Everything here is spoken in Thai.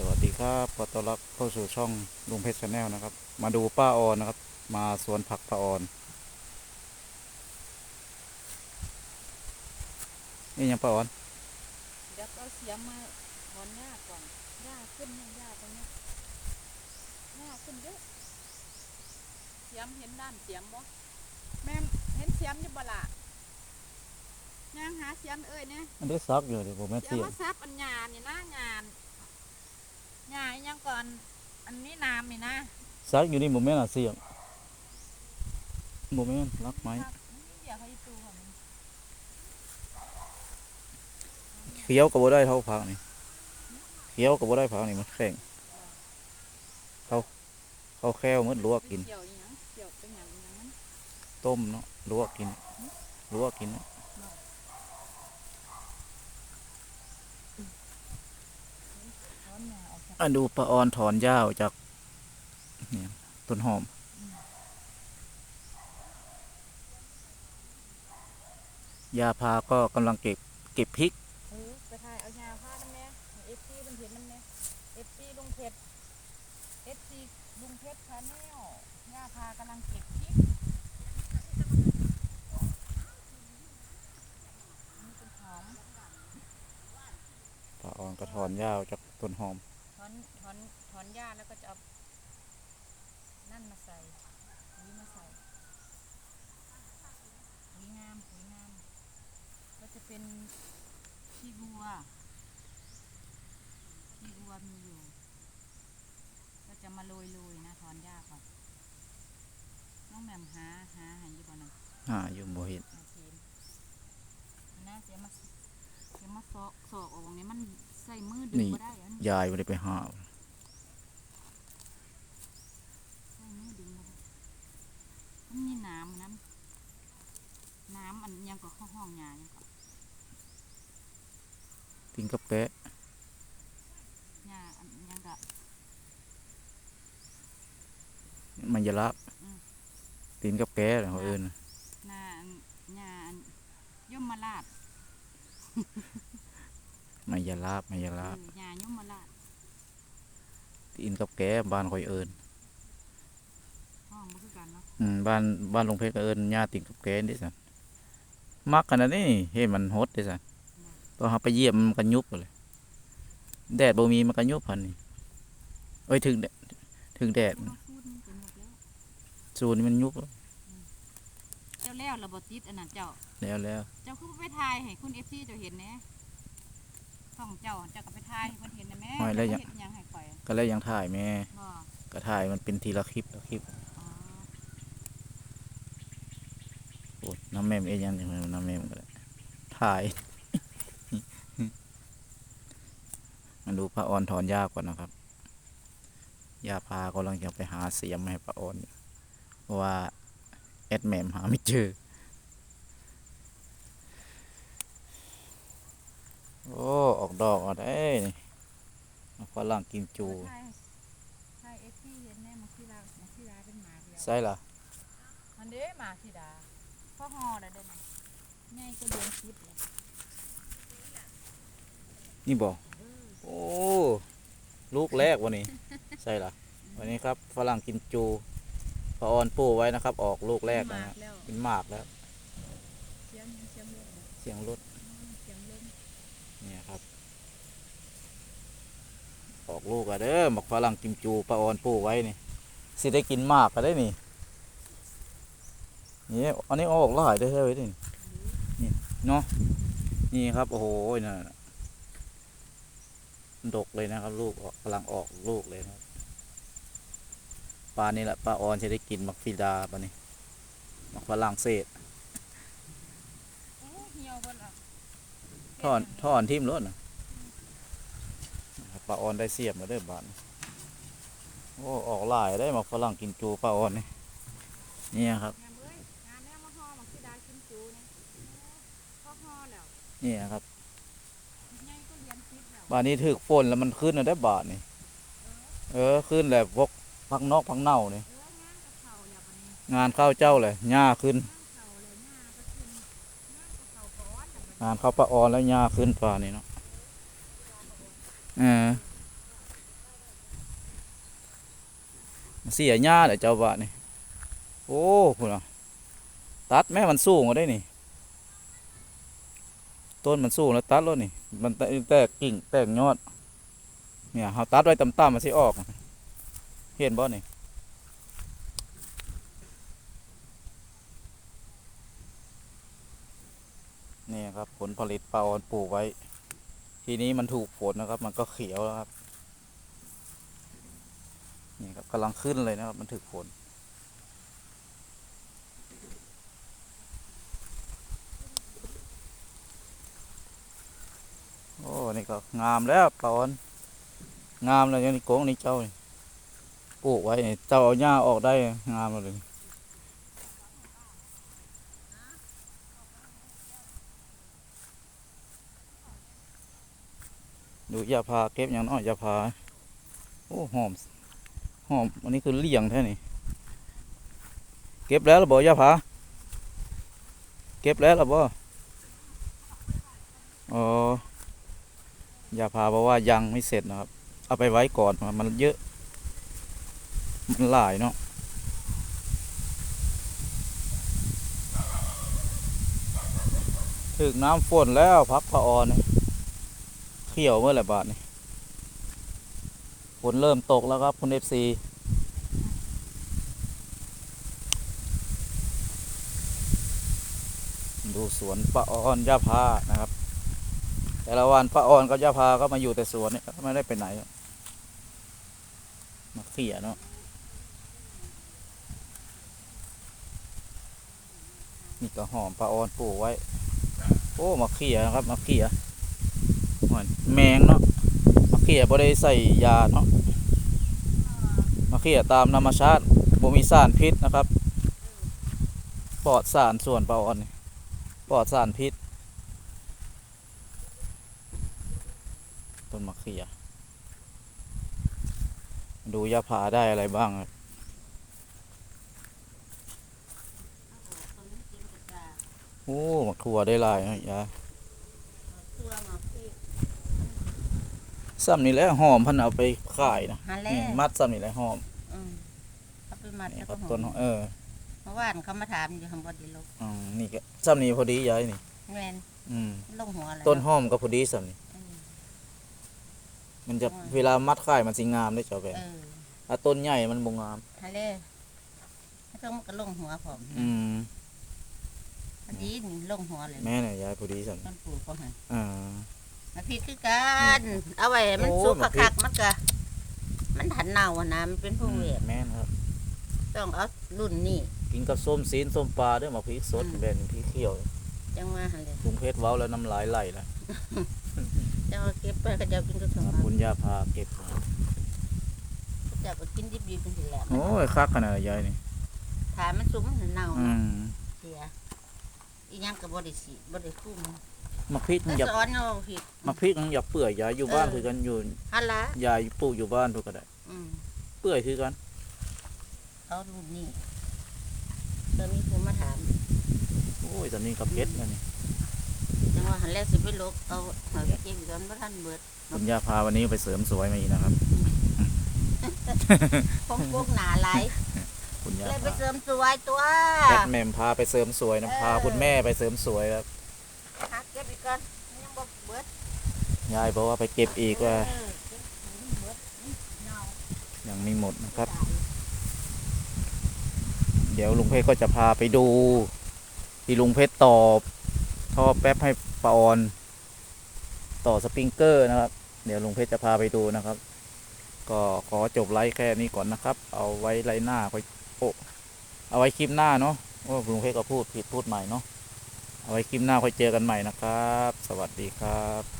สวัสดีครับขอต้อนรับเข้าสู่ช่องลุงเพชรชาแนลนะครับ มาดูป้าออนนะครับ มาสวนผักป้าออน นี่ยังป้าออน เดี๋ยวเอาเสียมมาถอนหญ้าก่อนหญ้าขึ้นเนี่ยหญ้าตรงเนี้ยหญ้าขึ้นเยอะเสียมเห็นด้านเสียมบ่แม่เห็นเสียมอยู่บ่ล่ะนางหาเสียมเอ้ยเนี่ยอันนี้ซักอยู่เดี๋ยวผมแม่เสียเสียมาซับอันหญ้านี่นะหญ้า หญ้าอีหยังก่อน อันนี้น้ำนี่นะซักอยู่นี่ผมแม่น่ะเสียงผมแม่นรักไหมซับนี่เดี๋ยวเขาอีตูของมันเคี้ยวก็บ่ได้เท่าผักนี่เคี้ยวก็บ่ได้ผักนี่มันแข็งเขาเขาแค่วมืดลวกกิน เกี่ยวอีหยังเกี่ยวเป็นหยังอีหยังมันต้มเนาะลวกกินลวกกินเนาะถอนหญ้า ออกจากอันดูป้าออนถอนหญ้าออกจากเนี่ยต้นหอม ยาพาก็กำลังเก็บเก็บพริกเออไปถ่ายเอาหญ้าผ้านั่นแม่เอฟซีลุงเพชรนั่นแม่เอฟซีลุงเพชรเอฟซีลุงเพชรชาแนลหญ้าพากำลังเก็บพริกนี่เป็นหอมป้าออนก็ถอนหญ้าออกจากต้นหอมถ อนถอนถอนหญ้าแล้วก็จะเอานั่นมาใส่ปุ๋ยมาใส่ปุ๋ยงามปุ๋ยงาม ก็จะเป็นขี้วัวขี้วัวมีอยู่ ก็จะมาโรยโรยๆนะถอนหญ้าก่อนน้องแหม่มหาหาใหายอยู่บ่นะอ่าอยู่บ่เห็นหาเทียนนะเสียมาเสียมาซอกซอกออกนี้มัน ใส่มือดึงบ่ได้อันยายไม่ได้ไปหาใส่มือดึงบ่ได้มันมีน้ำน้ำน้ำอันยังก็เข้าห้องยายังก็ติงกับแปะยาอันยังก็ มันจะลับอืม ติงกับแกะเหรอเขาเอิญนาอันยาอันย่อมมาลาด มันจะลับมันจะเอลับอยาย่อมมาลาดติงกับแกะบ้านคอยเอิญห้องบ่คือกันเนาะอืมบ้านบ้านลงเพชรก็เอิญญาติงกับแกะดิสันมักขนาดนี้เฮ้ยมันฮดดิสันตอนเราไปเยี่ยมมันก็ยุบเลยแดดบ่มีมันก็ยุบพันนี่เอ้ยถึงแดดถึงแดดพูดพูดมันเป็นหมดแล้วสูนมันยุบเจ้าแล้วระบบติดอันนั้นเจ้าแล้วแล้วเจ้าคือบ่ไปถ่ายให้คุณเอฟซีเจ้าเห็นแหน่ช่ องเจ้าเจ้าก็ไปถ่ายให้เพิ่นเห็นนะแม่เจ้าบ่เฮ็ดหยังให้ข่อยก็เลยยังถ่ายแม่บ่ ก็ถ่ายมันเป็นทีละคลิปละคลิปอ๋อโอ้ยน้ำแม่มเอ็นยังอย่างน้ำแม่มก็ได้ถ่ายมาดูพระออนถอนหญ้าก่อนนะครับยาพากำลังจะไปหาเสียมให้พระออนอยู่เพราะว่าแอดแหมมหาไม่เจอ โอ้ ออกดอกออกได้นี่ฝรั่งกิมจูถ่ายถ่ายเอฟซีเห็นแน่มาที่ลามาที่ลาเป็นหมาเดียวใช่ล่ะมันเด้หมาที่ดาพ่อฮอได้ได้ไหมง่ายก็เลี้ยงคิดเลยนี่บอกโอ้ ลูกแรกวันนี้ ใช่ล่ะวันนี้ครับฝรั่งกิมจูพระออนปูไว้นะครับ ออกลูกแรกนะมาฮะแล้วเป็นหมากแล้ว เสียงเสียงลมเสียงรถ เสียงลม เนี่ยครับ ออกลูกอะเด้อหมักฝรั่งกิมจูปลาออนปูไว้นี่สิได้กินมากก็ได้นี่นี่อันนี้ออกหลายได้อเฮ้ยนี่นี่เนาะนี่ครับโอ้โหนั่นน่ะดกเลยนะครับ ลูกออกกำลังออกลูกเลยนะครับปลานี่แหละปลาออนจะได้กินมักฟิดาปะนี่มักฝรั่งเศสโอ้เหี่ยวเพิ่นอะท่อนท่อนทิ่มรถนะ ปลาออนได้เสียบมาเด้อบานโอ้ออกหลายได้มักฝรั่งกินจูปลาออนนี่นี่ครับนี่ครับวบ้านนี้ถึกฝนแล้วมันขึ้นแล้วได้บาทนี่เออขึ้นแหละพวกพักนอกพักเน่านี่งานข้านเจ้าเลยหญ้าขึ้น งานข้าวปลาออนแล้วหญ้าขึ้นปลานี่เนาะ เออเสียหญ้าเดี๋ยวเจ้าว่านี่ โอ้พุ่นอะตัดแม่มันสูงกว่าได้นี่ ต้นมันสูงแล้วตัดแล้วนี่ มันแตแตกกิ่งแตกยอด เนี่ยเขาตัดไว้ต่ำๆมันสิออก เห็นบ่นี่นี่ครับผลผลิตปลาออนปลูกไว้ ทีนี้มันถูกฝนนะครับ มันก็เขียวแล้วครับ นี่ครับกำลังขึ้นเลยนะครับ มันถึกฝนโอ้นี่ก็งามแล้วปลาอนงามเลยนี่โกงนี่เจ้าปลูกไว้เจ้าเอาหญ้าออกได้งามเลย ดูยาพาเก็บอย่างน้อยยาพา โอ้หอมหอมอันนี้คือเลี่ยงแท้นี่เก็บแล้วหรือบ่ยาพา เก็บแล้วหรือบ่อ๋อยาพาบอกว่ายังไม่เสร็จนะครับ เอาไปไว้ก่อนมันเยอะ มันหลายเนาะถึกน้ำฝนแล้วพักพะออนน ขียวเมื่อไหร่บาทนี่ฝนเริ่มตกแล้วครับคุณเอฟซีดูสวนปะออนย่าพานะครับ แต่ละวันปะออนกับย่าพาก็มาอยู่แต่สวนนี่ไม่ได้ไปไหนหรมาเขี่ยเนาะนี่ก็หอมปลาออนปลูกไว้ โอ้มาเขี่ยนะครับมาเขี่ย หอนแมงเนาะมาเขี่ยบ่ได้ใส่ยาเนาะมาเขี่ยตามธรรมชาติบ่มีสารพิษนะครับ ปลอดสารส่วนปลาออนปลอดสารพิษต้นมะเขือดูยาผาได้อะไรบ้างครับต้นนี้กินกระจาโอ้หัวได้ลายนะยา ตัวมาพี่ ซ้ำนี่แหละหอมเพันเอาไปขายนะฮันแล้นี่มัดซ้ำนี่แหละหอมอืมเขาไปมัดนี่แล้วคก็รับหอต้นมหอมเออเมื่อวานเขามาถามอยู่ข้างบนดีลูกอืมนี่ก็ซ้ำนี่พอดียายนี่แม่นอืมลงหัวอะไรต้นหอมก็พอดีซ้ำนี่เออมันจะอืมเวลามัดขายมันสิงามได้เจ้าแบเออถ้าต้นใหญ่มันบ่งามฮันเล่ถ้าต้องมันก็ลงหัวผมอืมพอดีนี่ลงหัวเลยแม่เนี่ยยายพอดีซ้ำต้นปลูกก็หันอ่า มาพี่คือกันเอาไว้ให้มันโอ้สุกมาพริคักกๆมันก็มันหันเน่าอะนะมันเป็นผู้เวทแม่นครับ ต้องเอารุ่นนี้ กินกับส้มซีนส้มปลาด้วยมะพริกสดอืม แบ่งพริกเขียวจังว่าหันเลยกรุงเพชรเว้าแล้วน้ำลายไหลแล้วจังว่าเก็บไปก็จะเอากินกับสมบุญญาพาเก็บจะไปกินดิบๆเป็นทีแหละโอ้ยคักขนาดยายนี่ถ้ามันสุกมันเน่าอืมเสียอีหยังก็บ่ได้สิบ่ได้คุ้ม มักพริกมันอยากสอนเอาผิดมักพริกมันอยากเปื่อยยายอยู่บ้านเออคือกันอยู่ฮันละยายปลูกอยู่บ้านเพื่อก็ได้อืมเปื่อยคือกันเอารุ่นนี้ตอนนี้ผมมาถามโอ้ยตอนนี้กับเพชรแล้วนี่จังว่าหันแรกสิไปลกเอาหอยเก็บอยู่กันบ่ทันเบิดบุญญาพาวันนี้ไปเสริมสวยมาอีกนะครับพงพวกหนาหลายบุญญาเลยไปพาเสริมสวยตัวแอดแมมพาไปเสริมสวยนะเออพาคุณแม่ไปเสริมสวยครับ หาเก็บอีกก่อนมันยังบ่เบิดยายบอกว่าไปเก็บอีกว่าเออเก็บเบิดเน่ายังไม่หมดนะครับ เดี๋ยวลุงเพชรก็จะพาไปดู ที่ลุงเพชรตอบท่อแป๊บให้ปาออน ต่อสปริงเกอร์นะครับ เดี๋ยวลุงเพชรจะพาไปดูนะครับ ก็ขอจบไลฟ์แค่นี้ก่อนนะครับ เอาไว้ไลฟ์หน้าค่อยโอ้เอาไว้คลิปหน้าเนาะโอ้ลุงเพชรก็พูดผิดพูดใหม่เนาะ เอาไว้คลิปหน้าค่อยเจอกันใหม่นะครับ สวัสดีครับ